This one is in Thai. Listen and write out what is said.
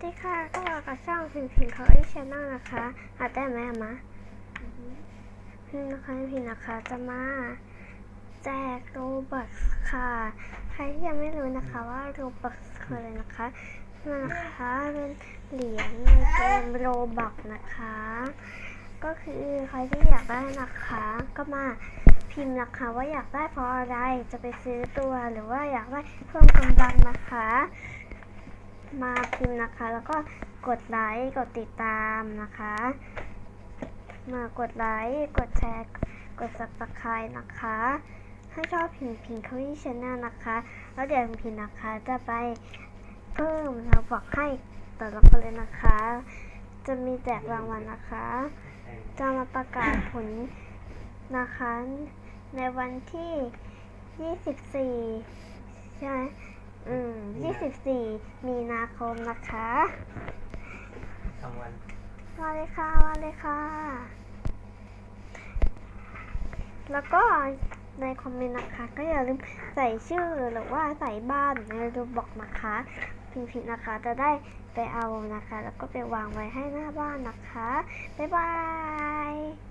สวัสดีค่ะก็มากับช่องพิมพิมเขาไอชแนลนะคะอาจได้ไหมอะมะพิมนะคะพิมนะคะจะมาแจกโรบัคค่ะ ใครที่ยังไม่รู้นะคะว่าโรบัคคืออะไรนะคะมันนะคะเป็นเหรียญในเกมโรบัคนะคะ ก็คือใครที่อยากได้นะคะ ก็มาพิมพ์นะคะว่าอยากได้เพราะอะไรจะไปซื้อตัวหรือว่าอยากได้เพิ่มกำลังนะคะ มาพิมพ์นะคะ แล้วก็กดไลค์กดติดตามนะคะ มากดไลค์กดแชร์กด subscribe นะคะ ให้ชอบพิมพ์พิมพ์เขาที่ชแนลนะคะ แล้วเดี๋ยวพิมพ์นะคะจะไปเพิ่มเราบอกให้แต่ละคนเลยนะคะ จะมีแจกรางวัลนะคะ จะมาประกาศผลนะคะ ในวันที่ 24 ใช่ไหม 24 มีนาคมนะคะสองวันมาเลยค่ะมาเลยค่ะ แล้วก็ในคอมเมนต์นะคะ ก็อย่าลืมใส่ชื่อหรือว่าใส่บ้านในรูบอกนะคะพิมพ์ผิดนะคะจะได้ไปเอานะคะ แล้วก็ไปวางไว้ให้หน้าบ้านนะคะ บ๊ายบาย